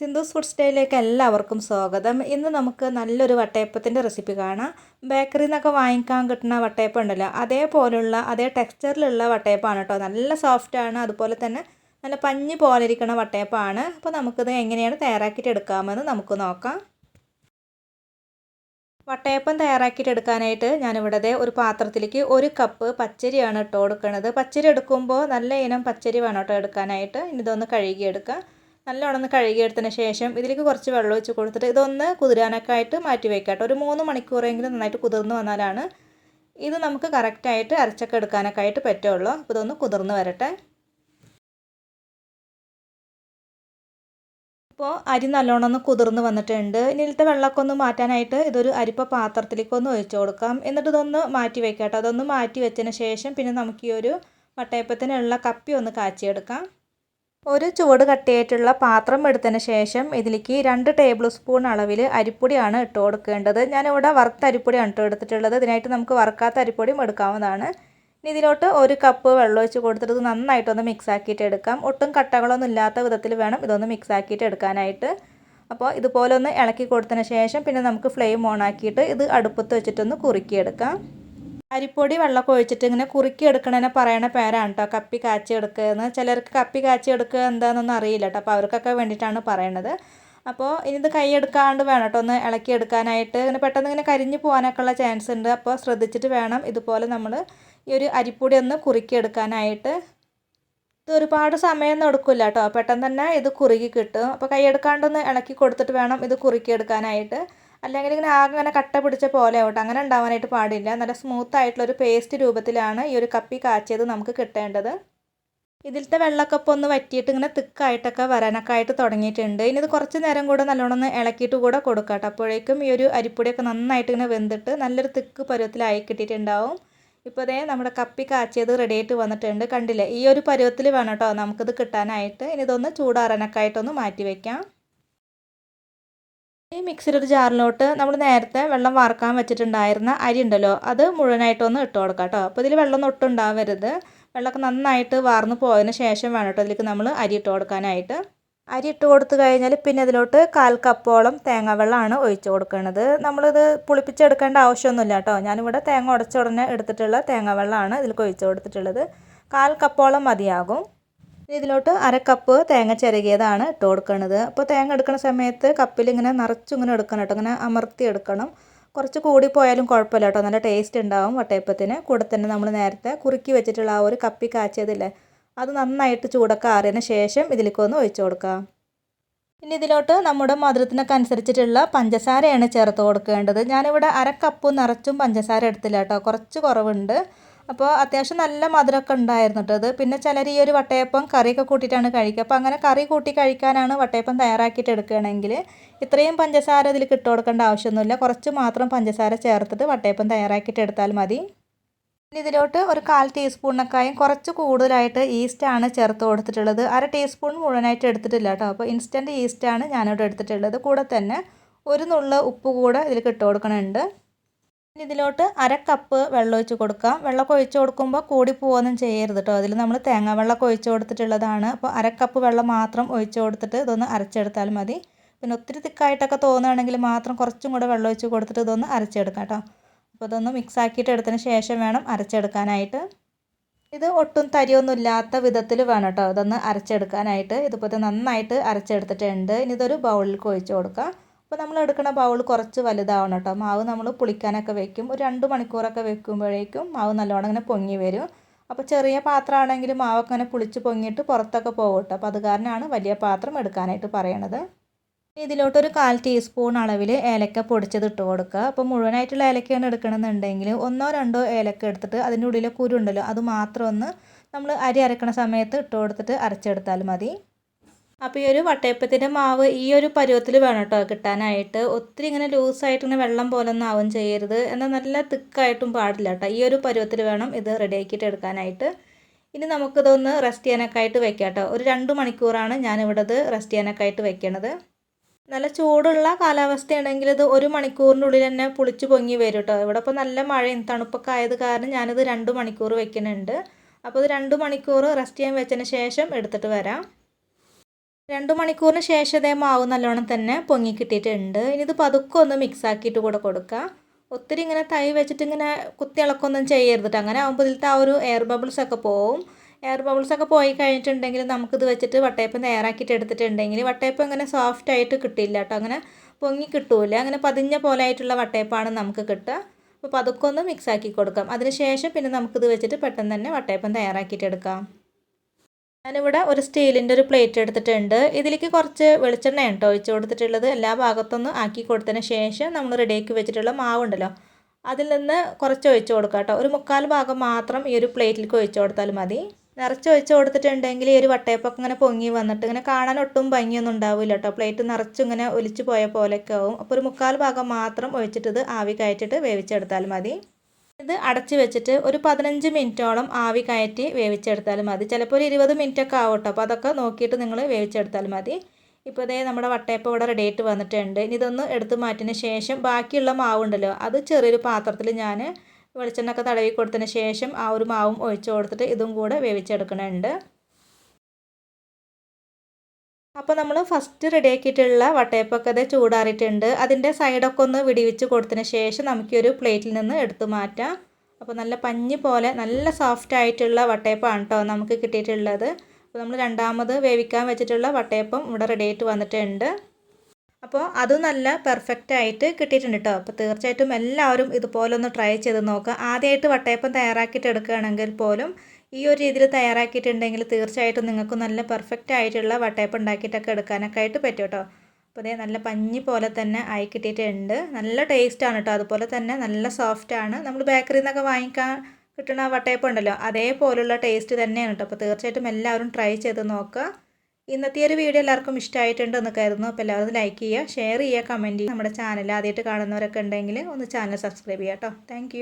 Sindhu's food സ്റ്റൈലിലേക്ക് എല്ലാവർക്കും സ്വാഗതം. ഇന്ന് നമുക്ക് നല്ലൊരു വട്ടയപ്പത്തിന്റെ റെസിപ്പി കാണാം. ബേക്കറിയിൽ നിന്നൊക്കെ വാങ്ങിക്കാൻ കിട്ടുന്ന വട്ടയപ്പം ഉണ്ടല്ലോ അതേപോലുള്ള അതേ ടെക്സ്ചറിലുള്ള വട്ടയപ്പാണ് കേട്ടോ. നല്ല സോഫ്റ്റാണ് അതുപോലെ തന്നെ നല്ല പഞ്ഞ് പോലെ ഇരിക്കുന്ന വട്ടയപ്പാണ്. അപ്പോൾ നമുക്കിത് എങ്ങനെയാണ് തയ്യാറാക്കിയിട്ട് എടുക്കാമെന്ന് നമുക്ക് നോക്കാം. വട്ടയപ്പം തയ്യാറാക്കിയിട്ട് എടുക്കാനായിട്ട് ഞാനിവിടെ ഒരു പാത്രത്തിലേക്ക് ഒരു കപ്പ് പച്ചരിയാണ് ഇട്ട് കൊടുക്കുന്നത് പച്ചരി എടുക്കുമ്പോൾ നല്ല ഇനം പച്ചരി വേണം കേട്ടോ എടുക്കാനായിട്ട്. ഇതൊന്ന് കഴുകിയെടുക്കുക നല്ലോണം ഒന്ന് കഴുകിയെടുത്തതിന് ശേഷം ഇതിലേക്ക് കുറച്ച് വെള്ളം ഒഴിച്ച് കൊടുത്തിട്ട് ഇതൊന്ന് കുതിരാനൊക്കെ ആയിട്ട് മാറ്റി വയ്ക്കാം ഒരു മൂന്ന് മണിക്കൂറെങ്കിലും നന്നായിട്ട് കുതിർന്ന് വന്നാലാണ് ഇത് നമുക്ക് കറക്റ്റായിട്ട് അരച്ചൊക്കെ എടുക്കാനൊക്കെ ആയിട്ട് പറ്റുള്ളൂ. അപ്പോൾ ഇതൊന്ന് കുതിർന്ന് വരട്ടെ. ഇപ്പോൾ അരി നല്ലോണം ഒന്ന് കുതിർന്ന് വന്നിട്ടുണ്ട്. ഇനിയിലത്തെ വെള്ളമൊക്കെ ഒന്ന് മാറ്റാനായിട്ട് ഇതൊരു അരിപ്പ പാത്രത്തിലേക്ക് ഒന്ന് ഒഴിച്ചു കൊടുക്കാം. എന്നിട്ട് ഇതൊന്ന് മാറ്റി വെക്കാം അതൊന്ന് മാറ്റി വെച്ചതിന് ശേഷം പിന്നെ നമുക്ക് ഈ ഒരു വട്ടയപ്പത്തിനുള്ള കപ്പി ഒന്ന് കാച്ചിയെടുക്കാം. ഒരു ചുവട് കട്ടിയായിട്ടുള്ള പാത്രം എടുത്തതിന് ശേഷം ഇതിലേക്ക് രണ്ട് ടേബിൾ സ്പൂൺ അളവിൽ അരിപ്പൊടിയാണ് ഇട്ട് കൊടുക്കേണ്ടത്. ഞാനിവിടെ വറുത്ത അരിപ്പൊടിയാണ് ഇട്ട് എടുത്തിട്ടുള്ളത് ഇതിനായിട്ട് നമുക്ക് വറുക്കാത്ത അരിപ്പൊടിയും എടുക്കാവുന്നതാണ്. ഇനി ഇതിലോട്ട് ഒരു കപ്പ് വെള്ളം ഒഴിച്ച് കൊടുത്തിട്ട് നന്നായിട്ടൊന്ന് മിക്സ് ആക്കിയിട്ട് എടുക്കാം. ഒട്ടും കട്ടകളൊന്നും ഇല്ലാത്ത വിധത്തിൽ വേണം ഇതൊന്ന് മിക്സ് ആക്കിയിട്ട് എടുക്കാനായിട്ട്. അപ്പോൾ ഇതുപോലെ ഒന്ന് ഇളക്കി കൊടുത്തതിന് ശേഷം പിന്നെ നമുക്ക് ഫ്ലെയിം ഓൺ ആക്കിയിട്ട് ഇത് അടുപ്പത്ത് വെച്ചിട്ടൊന്ന് കുറുക്കിയെടുക്കാം. അരിപ്പൊടി വെള്ളമൊക്കെ ഒഴിച്ചിട്ട് ഇങ്ങനെ കുറുക്കി എടുക്കണതിനെ പറയണ പേരാണ് കേട്ടോ കപ്പി കാച്ചി എടുക്കുക എന്ന്. ചിലർക്ക് കപ്പി കാച്ചി എടുക്കുക എന്താണെന്നൊന്നും അറിയില്ല കേട്ടോ അപ്പോൾ അവർക്കൊക്കെ വേണ്ടിയിട്ടാണ് പറയണത്. അപ്പോൾ ഇനി ഇത് കൈയെടുക്കാണ്ട് വേണം കേട്ടോ ഒന്ന് ഇളക്കി എടുക്കാനായിട്ട്. ഇങ്ങനെ പെട്ടെന്ന് ഇങ്ങനെ കരിഞ്ഞു പോകാനൊക്കെ ഉള്ള ചാൻസ് ഉണ്ട്. അപ്പോൾ ശ്രദ്ധിച്ചിട്ട് വേണം ഇതുപോലെ നമ്മൾ ഈ ഒരു അരിപ്പൊടി ഒന്ന് കുറുക്കി എടുക്കാനായിട്ട്. ഇത് ഒരുപാട് സമയമൊന്നും എടുക്കില്ല കേട്ടോ പെട്ടെന്ന് തന്നെ ഇത് കുറുകി കിട്ടും. അപ്പോൾ കൈയെടുക്കാണ്ടൊന്ന് ഇളക്കി കൊടുത്തിട്ട് വേണം ഇത് കുറുക്കി എടുക്കാനായിട്ട്. അല്ലെങ്കിൽ ഇങ്ങനെ ആകെ ഇങ്ങനെ കട്ട പിടിച്ച പോലെ ആവട്ടെ അങ്ങനെ ഉണ്ടാവാനായിട്ട് പാടില്ല. നല്ല സ്മൂത്ത് ആയിട്ടുള്ള ഒരു പേസ്റ്റ് രൂപത്തിലാണ് ഈ ഒരു കപ്പി കാച്ചിയത് നമുക്ക് കിട്ടേണ്ടത്. ഇതിലത്തെ വെള്ളക്കപ്പ് ഒന്ന് വറ്റിയിട്ട് ഇങ്ങനെ തിക്കായിട്ടൊക്കെ വരാനൊക്കെ ആയിട്ട് തുടങ്ങിയിട്ടുണ്ട്. ഇനി ഇത് കുറച്ച് നേരം കൂടെ നല്ലോണം ഒന്ന് ഇളക്കിയിട്ട് കൂടെ കൊടുക്കാം അപ്പോഴേക്കും ഈ ഒരു അരിപ്പൊടിയൊക്കെ നന്നായിട്ട് ഇങ്ങനെ വെന്തിട്ട് നല്ലൊരു തിക്ക് പരുവത്തിലായി കിട്ടിയിട്ടുണ്ടാവും. ഇപ്പോൾ അതേ നമ്മുടെ കപ്പി കാച്ചിയത് റെഡി ആയിട്ട് വന്നിട്ടുണ്ട്. കണ്ടില്ലേ? ഈ ഒരു പരുവത്തിൽ വേണം കേട്ടോ നമുക്കിത് കിട്ടാനായിട്ട്. ഇനി ഇതൊന്ന് ചൂടാറാനൊക്കെ ആയിട്ടൊന്ന് മാറ്റി വയ്ക്കാം ഈ മിക്സിയുടെ ജാറിലോട്ട് നമ്മൾ നേരത്തെ വെള്ളം വാർക്കാൻ വെച്ചിട്ടുണ്ടായിരുന്ന അരി ഉണ്ടല്ലോ അത് മുഴുവനായിട്ടൊന്ന് ഇട്ട് കൊടുക്കാം കേട്ടോ അപ്പോൾ ഇതിൽ വെള്ളം ഒട്ടും ഉണ്ടാവരുത്. വെള്ളമൊക്കെ നന്നായിട്ട് വാർന്നു പോയതിന് ശേഷം വേണം കേട്ടോ ഇതിലേക്ക് നമ്മൾ അരി ഇട്ട് കൊടുക്കാനായിട്ട്. അരി ഇട്ട് കൊടുത്തു കഴിഞ്ഞാൽ പിന്നെ ഇതിലോട്ട് കാൽ കപ്പോളം തേങ്ങ വെള്ളമാണ് ഒഴിച്ച് കൊടുക്കുന്നത് നമ്മളിത് പുളിപ്പിച്ചെടുക്കേണ്ട ആവശ്യമൊന്നുമില്ല കേട്ടോ ഞാനിവിടെ തേങ്ങ ഉടച്ച ഉടനെ എടുത്തിട്ടുള്ള തേങ്ങ വെള്ളമാണ് ഇതിലേക്ക് ഒഴിച്ചു കൊടുത്തിട്ടുള്ളത്. കാൽ കപ്പോളം മതിയാകും. ഇതിലോട്ട് അര കപ്പ് തേങ്ങ ചിരകിയതാണ് ഇട്ട് കൊടുക്കുന്നത് അപ്പോൾ തേങ്ങ എടുക്കുന്ന സമയത്ത് കപ്പിൽ ഇങ്ങനെ നിറച്ചും ഇങ്ങനെ എടുക്കണം കേട്ടോ. ഇങ്ങനെ അമർത്തി എടുക്കണം. കുറച്ച് കൂടിപ്പോയാലും കുഴപ്പമില്ല കേട്ടോ. നല്ല ടേസ്റ്റ് ഉണ്ടാവും വട്ടയപ്പത്തിന്. കൂടെ തന്നെ നമ്മൾ നേരത്തെ കുറുക്കി വെച്ചിട്ടുള്ള ആ ഒരു കപ്പി കാച്ചിയതില്ലേ അത് നന്നായിട്ട് ചൂടൊക്കെ ആറിയതിന് ശേഷം ഇതിലേക്ക് ഒന്ന് ഒഴിച്ചു കൊടുക്കാം. ഇനി ഇതിലോട്ട് നമ്മുടെ മധുരത്തിനൊക്കെ അനുസരിച്ചിട്ടുള്ള പഞ്ചസാരയാണ് ചേർത്ത് കൊടുക്കേണ്ടത്. ഞാനിവിടെ അര കപ്പ് നിറച്ചും പഞ്ചസാര എടുത്തില്ല കേട്ടോ. കുറച്ച് കുറവുണ്ട്. അപ്പോൾ അത്യാവശ്യം നല്ല മധുരമൊക്കെ ഉണ്ടായിരുന്നു അത്. പിന്നെ ചിലർ ഈ ഒരു വട്ടയപ്പം കറിയൊക്കെ കൂട്ടിയിട്ടാണ് കഴിക്കുക. അപ്പോൾ അങ്ങനെ കറി കൂട്ടി കഴിക്കാനാണ് വട്ടയപ്പം തയ്യാറാക്കിയിട്ട് എടുക്കുകയാണെങ്കിൽ ഇത്രയും പഞ്ചസാര ഇതിൽ കിട്ടു കൊടുക്കേണ്ട ആവശ്യമൊന്നുമില്ല. കുറച്ച് മാത്രം പഞ്ചസാര ചേർത്തിട്ട് വട്ടയപ്പം തയ്യാറാക്കിയിട്ട് എടുത്താൽ മതി. ഇതിലോട്ട് ഒരു കാൽ ടീസ്പൂണിനൊക്കെയും കുറച്ച് കൂടുതലായിട്ട് ഈസ്റ്റാണ് ചേർത്ത് കൊടുത്തിട്ടുള്ളത്. അര ടീസ്പൂൺ മുഴുവനായിട്ട് എടുത്തിട്ടില്ല കേട്ടോ. അപ്പോൾ ഇൻസ്റ്റന്റ് ഈസ്റ്റാണ് ഞാനിവിടെ എടുത്തിട്ടുള്ളത്. കൂടെ തന്നെ ഒരു നുള്ള ഉപ്പ് കൂടെ ഇതിൽ കിട്ടു കൊടുക്കണുണ്ട്. ഇനി ഇതിലോട്ട് അര കപ്പ് വെള്ളം ഒഴിച്ച് കൊടുക്കാം. വെള്ളമൊക്കെ ഒഴിച്ച് കൊടുക്കുമ്പോൾ കൂടി പോകുകയൊന്നും ചെയ്യരുത് കേട്ടോ അതിൽ നമ്മൾ തേങ്ങ വെള്ളമൊക്കെ ഒഴിച്ച് കൊടുത്തിട്ടുള്ളതാണ്. അപ്പോൾ അര കപ്പ് വെള്ളം മാത്രം ഒഴിച്ച് കൊടുത്തിട്ട് ഇതൊന്ന് അരച്ചെടുത്താൽ മതി. പിന്നെ ഒത്തിരി തിക്കായിട്ടൊക്കെ തോന്നുകയാണെങ്കിൽ മാത്രം കുറച്ചും കൂടെ വെള്ളം ഒഴിച്ച് കൊടുത്തിട്ട് ഇതൊന്ന് അരച്ചെടുക്കാം കേട്ടോ അപ്പോൾ ഇതൊന്ന് മിക്സ് ആക്കിയിട്ട് എടുത്തതിന് ശേഷം വേണം അരച്ചെടുക്കാനായിട്ട്. ഇത് ഒട്ടും തരിയൊന്നും ഇല്ലാത്ത വിധത്തിൽ വേണം കേട്ടോ ഇതൊന്ന് അരച്ചെടുക്കാനായിട്ട്. ഇതിപ്പോൾ നന്നായിട്ട് അരച്ചെടുത്തിട്ടുണ്ട്. ഇനി ഇതൊരു ബൗളിൽ ഒഴിച്ച് കൊടുക്കാം. അപ്പോൾ നമ്മൾ എടുക്കുന്ന ബൗൾ കുറച്ച് വലുതാവണം കേട്ടോ. മാവ് നമ്മൾ പുളിക്കാനൊക്കെ വെക്കും. ഒരു രണ്ട് മണിക്കൂറൊക്കെ വെക്കുമ്പോഴേക്കും മാവ് നല്ലോണം ഇങ്ങനെ പൊങ്ങി വരും. അപ്പോൾ ചെറിയ പാത്രമാണെങ്കിൽ മാവൊക്കെ ഇങ്ങനെ പുളിച്ച് പൊങ്ങിയിട്ട് പുറത്തൊക്കെ പോകും കേട്ടോ. അപ്പോൾ അത് കാരണമാണ് വലിയ പാത്രം എടുക്കാനായിട്ട് പറയണത്. ഇതിലോട്ടൊരു കാൽ ടീസ്പൂൺ അളവിൽ ഏലക്ക പൊടിച്ചത് ഇട്ട് കൊടുക്കുക. അപ്പോൾ മുഴുവനായിട്ടുള്ള ഏലക്കയാണ് എടുക്കണമെന്നുണ്ടെങ്കിൽ ഒന്നോ രണ്ടോ ഏലക്ക എടുത്തിട്ട് അതിന്റെ ഉള്ളിലെ കുരുണ്ടല്ലോ അത് മാത്രം ഒന്ന് നമ്മൾ അരി അരക്കണ സമയത്ത് ഇട്ട് കൊടുത്തിട്ട് അരച്ചെടുത്താൽ മതി. അപ്പോൾ ഈ ഒരു വട്ടയപ്പത്തിന്റെ മാവ് ഈ ഒരു പരുവത്തിൽ വേണം കേട്ടോ കിട്ടാനായിട്ട്. ഒത്തിരി ഇങ്ങനെ ലൂസായിട്ട് ഇങ്ങനെ വെള്ളം പോലെ ഒന്നും ആവും ചെയ്യരുത്. എന്നാൽ നല്ല തിക്കായിട്ടും പാടില്ല കേട്ടോ ഈ ഒരു പരുവത്തിൽ വേണം ഇത് റെഡിയാക്കിയിട്ട് എടുക്കാനായിട്ട്. ഇനി നമുക്കിതൊന്ന് റെസ്റ്റ് ചെയ്യാനൊക്കെ ആയിട്ട് വെക്കാം കേട്ടോ ഒരു രണ്ട് മണിക്കൂറാണ് ഞാനിവിടെ ഇത് റെസ്റ്റ് ചെയ്യാനൊക്കെ ആയിട്ട് വെക്കണത്. നല്ല ചൂടുള്ള കാലാവസ്ഥയാണെങ്കിൽ ഇത് ഒരു മണിക്കൂറിന്റെ ഉള്ളിൽ തന്നെ പുളിച്ച് പൊങ്ങി വരും കേട്ടോ ഇവിടെ ഇപ്പോൾ നല്ല മഴയും തണുപ്പൊക്കെ ആയത് കാരണം ഞാനിത് രണ്ട് മണിക്കൂർ വെക്കുന്നുണ്ട്. അപ്പോൾ ഇത് രണ്ട് മണിക്കൂർ റെസ്റ്റ് ചെയ്യാൻ വെച്ചതിന് ശേഷം എടുത്തിട്ട് വരാം. രണ്ട് മണിക്കൂറിന് ശേഷം ഇതേ മാവ് നല്ലോണം തന്നെ പൊങ്ങി കിട്ടിയിട്ടുണ്ട്. ഇനി ഇത് പതുക്കെ ഒന്ന് മിക്സ് ആക്കിയിട്ട് കൂടെ കൊടുക്കുക ഒത്തിരി ഇങ്ങനെ തൈ വെച്ചിട്ട് ഇങ്ങനെ കുത്തി ഇളക്കൊന്നും ചെയ്യരുത് അങ്ങനെ ആകുമ്പോൾ ഇതിലത്തെ ആ ഒരു എയർ ബബിൾസ് ഒക്കെ പോവും. എയർ ബബിൾസ് ഒക്കെ പോയി കഴിഞ്ഞിട്ടുണ്ടെങ്കിൽ നമുക്കിത് വെച്ചിട്ട് വട്ടയപ്പം നേരാക്കിയിട്ട് എടുത്തിട്ടുണ്ടെങ്കിൽ വട്ടയപ്പം ഇങ്ങനെ സോഫ്റ്റ് ആയിട്ട് കിട്ടില്ല കേട്ടോ അങ്ങനെ പൊങ്ങി കിട്ടൂല. അങ്ങനെ പതിഞ്ഞ പോലെ ആയിട്ടുള്ള വട്ടയപ്പാണ് നമുക്ക് കിട്ടുക. അപ്പോൾ പതുക്കെ ഒന്ന് മിക്സ് ആക്കി കൊടുക്കാം. അതിനുശേഷം പിന്നെ നമുക്കിത് വെച്ചിട്ട് പെട്ടെന്ന് തന്നെ വട്ടയപ്പം തയ്യാറാക്കിയിട്ട് എടുക്കാം. ഞാനിവിടെ ഒരു സ്റ്റീലിന്റെ ഒരു പ്ലേറ്റ് എടുത്തിട്ടുണ്ട്. ഇതിലേക്ക് കുറച്ച് വെളിച്ചെണ്ണ കേട്ടോ ഒഴിച്ച് കൊടുത്തിട്ടുള്ളത്. എല്ലാ ഭാഗത്തൊന്നും ആക്കി കൊടുത്തതിന് ശേഷം നമ്മൾ റെഡിയാക്കി വെച്ചിട്ടുള്ള മാവുണ്ടല്ലോ അതിൽ നിന്ന് കുറച്ച് ഒഴിച്ച് കൊടുക്കാം കേട്ടോ. ഒരു മുക്കാൽ ഭാഗം മാത്രം ഈ ഒരു പ്ലേറ്റിലേക്ക് ഒഴിച്ച് കൊടുത്താൽ മതി. നിറച്ച് ഒഴിച്ച് കൊടുത്തിട്ടുണ്ടെങ്കിൽ ഈ ഒരു വട്ടയപ്പൊക്കെ ഇങ്ങനെ പൊങ്ങി വന്നിട്ട് ഇങ്ങനെ കാണാൻ ഒട്ടും ഭംഗിയൊന്നും ഉണ്ടാവില്ല കേട്ടോ. പ്ലേറ്റ് നിറച്ചും ഇങ്ങനെ ഒലിച്ചു പോയ പോലെയൊക്കെ ആവും. അപ്പോൾ ഒരു മുക്കാൽ ഭാഗം മാത്രം ഒഴിച്ചിട്ട് ആവി കയറ്റിട്ട് വേവിച്ചെടുത്താൽ മതി. ഇത് അടച്ച് വെച്ചിട്ട് ഒരു പതിനഞ്ച് മിനിറ്റോളം ആവി കയറ്റി വേവിച്ചെടുത്താൽ മതി. ചിലപ്പോൾ ഒരു ഇരുപത് മിനിറ്റ് ഒക്കെ ആവും അപ്പോൾ അതൊക്കെ നോക്കിയിട്ട് നിങ്ങൾ വേവിച്ചെടുത്താൽ മതി. ഇപ്പോൾ ഇതേ നമ്മുടെ വട്ടയപ്പം ഇവിടെ റെഡി ആയിട്ട് വന്നിട്ടുണ്ട്. ഇനി ഇതൊന്ന് എടുത്ത് മാറ്റിയതിന് ശേഷം ബാക്കിയുള്ള മാവുണ്ടല്ലോ അത് ചെറിയൊരു പാത്രത്തിൽ ഞാൻ വെളിച്ചെണ്ണ ഒക്കെ തടവി കൊടുത്തതിന് ശേഷം ആ ഒരു മാവും ഒഴിച്ച് കൊടുത്തിട്ട് ഇതും കൂടെ വേവിച്ചെടുക്കണുണ്ട് അപ്പോൾ നമ്മൾ ഫസ്റ്റ് റെഡിയാക്കിയിട്ടുള്ള വട്ടയപ്പൊക്കെ അത് ചൂടാറിയിട്ടുണ്ട്. അതിന്റെ സൈഡൊക്കെ ഒന്ന് വിടിവിച്ച് കൊടുത്തതിന് ശേഷം നമുക്ക് ഒരു പ്ലേറ്റിൽ നിന്ന് എടുത്തു മാറ്റാം. അപ്പോൾ നല്ല പഞ്ഞി പോലെ നല്ല സോഫ്റ്റ് ആയിട്ടുള്ള വട്ടയപ്പമാണ് കേട്ടോ നമുക്ക് കിട്ടിയിട്ടുള്ളത്. അപ്പോൾ നമ്മൾ രണ്ടാമത് വേവിക്കാൻ വെച്ചിട്ടുള്ള വട്ടയപ്പം ഇവിടെ റെഡി ആയിട്ട് വന്നിട്ടുണ്ട്. അപ്പോൾ അത് നല്ല പെർഫെക്റ്റ് ആയിട്ട് കിട്ടിയിട്ടുണ്ട് കേട്ടോ അപ്പോൾ തീർച്ചയായിട്ടും എല്ലാവരും ഇതുപോലെ ഒന്ന് ട്രൈ ചെയ്ത് നോക്കുക. ആദ്യമായിട്ട് വട്ടയപ്പം തയ്യാറാക്കിയിട്ട് എടുക്കുകയാണെങ്കിൽ പോലും ഈ ഒരു രീതിയിൽ തയ്യാറാക്കിയിട്ടുണ്ടെങ്കിൽ തീർച്ചയായിട്ടും നിങ്ങൾക്ക് നല്ല പെർഫെക്റ്റ് ആയിട്ടുള്ള വട്ടയപ്പം ഉണ്ടാക്കിയിട്ടൊക്കെ എടുക്കാനൊക്കെ ആയിട്ട് പറ്റും കേട്ടോ. അപ്പോൾ അതേ നല്ല പഞ്ഞി പോലെ തന്നെ ആയി കിട്ടിയിട്ടുണ്ട്. നല്ല ടേസ്റ്റാണ് കേട്ടോ. അതുപോലെ തന്നെ നല്ല സോഫ്റ്റാണ് നമ്മൾ ബേക്കറിയിൽ നിന്നൊക്കെ വാങ്ങിക്കാൻ കിട്ടുന്ന വട്ടയപ്പം ഉണ്ടല്ലോ അതേപോലുള്ള ടേസ്റ്റ് തന്നെയാണ് കേട്ടോ. അപ്പോൾ തീർച്ചയായിട്ടും എല്ലാവരും ട്രൈ ചെയ്ത് നോക്കുക. ഇന്നത്തെ ഒരു വീഡിയോ എല്ലാവർക്കും ഇഷ്ടമായിട്ടുണ്ടെന്ന് കരുതുന്നു. അപ്പോൾ എല്ലാവരും ലൈക്ക് ചെയ്യുക ഷെയർ ചെയ്യുക കമന്റ് ചെയ്യുക. നമ്മുടെ ചാനൽ ആദ്യമായിട്ട് കാണുന്നവരൊക്കെ ഉണ്ടെങ്കിൽ ഒന്ന് ചാനൽ സബ്സ്ക്രൈബ് ചെയ്യാം കേട്ടോ. താങ്ക്